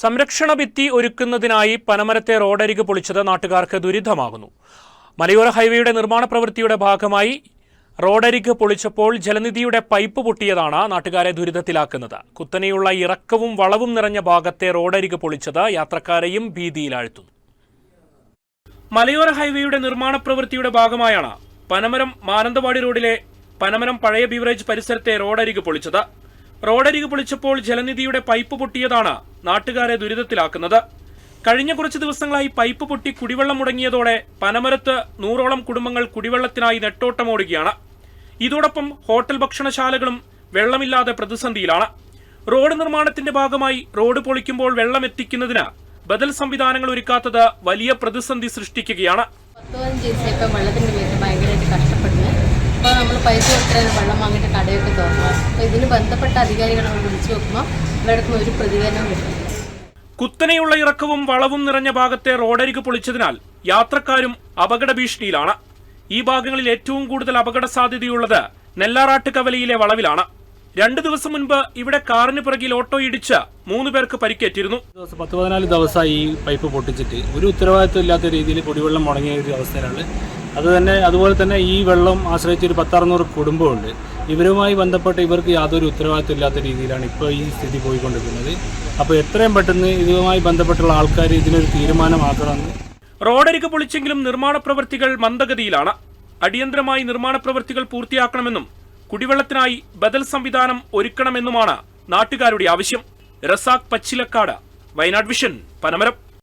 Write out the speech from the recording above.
സംരക്ഷണ ഭിത്തി ഒരുക്കുന്നതിനായി പനമരത്തെ റോഡരിക് പൊളിച്ചത് നാട്ടുകാർക്ക് ദുരിതമാകുന്നു. മലയോര ഹൈവേയുടെ നിർമ്മാണ പ്രവൃത്തിയുടെ ഭാഗമായി റോഡരിക് പൊളിച്ചപ്പോൾ ജലനിധിയുടെ പൈപ്പ് പൊട്ടിയതാണ് നാട്ടുകാരെ ദുരിതത്തിലാക്കുന്നത്. കുത്തനെയുള്ള ഇറക്കവും വളവും നിറഞ്ഞ ഭാഗത്തെ റോഡരിക് പൊളിച്ചത് യാത്രക്കാരെയും ഭീതിയിലാഴ്ത്തുന്നു. മലയോര ഹൈവേയുടെ നിർമ്മാണ പ്രവൃത്തിയുടെ ഭാഗമായാണ് പനമരം മാനന്തവാടി റോഡിലെ പനമരം പഴയ ബീവറേജ് പരിസരത്തെ റോഡരിക് പൊളിച്ചത്. റോഡരിക് പൊളിച്ചപ്പോൾ ജലനിധിയുടെ പൈപ്പ് പൊട്ടിയതാണ് നാട്ടുകാരെ ദുരിതത്തിലാക്കുന്നത്. കഴിഞ്ഞ കുറച്ച് ദിവസങ്ങളായി പൈപ്പ് പൊട്ടി കുടിവെള്ളം മുടങ്ങിയതോടെ പനമരത്ത് നൂറോളം കുടുംബങ്ങൾ കുടിവെള്ളത്തിനായി നെട്ടോട്ടമോടുകയാണ്. ഇതോടൊപ്പം ഹോട്ടൽ ഭക്ഷണശാലകളും വെള്ളമില്ലാതെ പ്രതിസന്ധിയിലാണ്. റോഡ് നിർമ്മാണത്തിന്റെ ഭാഗമായി റോഡ് പൊളിക്കുമ്പോൾ വെള്ളം എത്തിക്കുന്നതിന് ബദൽ സംവിധാനങ്ങൾ ഒരുക്കാത്തത് വലിയ പ്രതിസന്ധി സൃഷ്ടിക്കുകയാണ്. പത്ത് പതിനഞ്ച് ദിവസം ഇപ്പം വെള്ളത്തിന് വേണ്ടി ഭയങ്കരമായിട്ട് കഷ്ടപ്പെടുന്നു അപ്പോൾ നമ്മൾ പൈസ കൊടുത്തിട്ട് വെള്ളം വാങ്ങിയിട്ട് കടയൊക്കെ തുറന്നു. അപ്പോൾ ഇതിന് ബന്ധപ്പെട്ട അധികാരികളെ നമ്മൾ വിളിച്ചു നോക്കുമ്പോൾ അവരുടെ ഒരു പ്രതികരണവും കിട്ടും കുത്തനെയുള്ള ഇറക്കവും വളവും നിറഞ്ഞ ഭാഗത്തെ റോഡരിക് പൊളിച്ചതിനാൽ യാത്രക്കാരും അപകട ഭീഷണിയിലാണ് ഈ ഭാഗങ്ങളിൽ ഏറ്റവും കൂടുതൽ അപകട സാധ്യതയുള്ളത് നെല്ലാറാട്ട് കവലയിലെ വളവിലാണ്. രണ്ടു ദിവസം മുൻപ് ഇവിടെ കാറിന് പിറകിൽ ഓട്ടോ ഇടിച്ച് മൂന്ന് പേർക്ക് പരിക്കേറ്റിരുന്നു. ദിവസം പത്ത് പതിനാല് ദിവസമായി ഈ പൈപ്പ് പൊട്ടിച്ചിട്ട് ഒരു ഉത്തരവാദിത്വം ഇല്ലാത്ത രീതിയിൽ കുടിവെള്ളം മുടങ്ങിയ ഒരു അവസ്ഥയിലാണ്. അത് തന്നെ അതുപോലെ തന്നെ ഈ വെള്ളം ആശ്രയിച്ച് ഒരു പത്തറുന്നൂറ് കുടുംബമുണ്ട്. ഇവരുമായി ബന്ധപ്പെട്ട് ഇവർക്ക് യാതൊരു ഉത്തരവാദിത്വം ഇല്ലാത്ത രീതിയിലാണ് ഇപ്പോൾ ഈ സ്ഥിതി പോയിക്കൊണ്ടിരിക്കുന്നത്. അപ്പോൾ എത്രയും പെട്ടെന്ന് ഇതുമായി ബന്ധപ്പെട്ടുള്ള ആൾക്കാർ ഇതിനൊരു തീരുമാനമാക്കണമെന്ന് റോഡരിക്ക് പൊളിച്ചെങ്കിലും നിർമ്മാണ പ്രവൃത്തികൾ മന്ദഗതിയിലാണ്. അടിയന്തരമായി നിർമ്മാണ പ്രവൃത്തികൾ പൂർത്തിയാക്കണമെന്നും കുടിവെള്ളത്തിനായി ബദൽ സംവിധാനം ഒരുക്കണമെന്നുമാണ് നാട്ടുകാരുടെ ആവശ്യം. റസാഖ് പച്ചിലക്കാട് വയനാട് വിഷൻ പനമരം.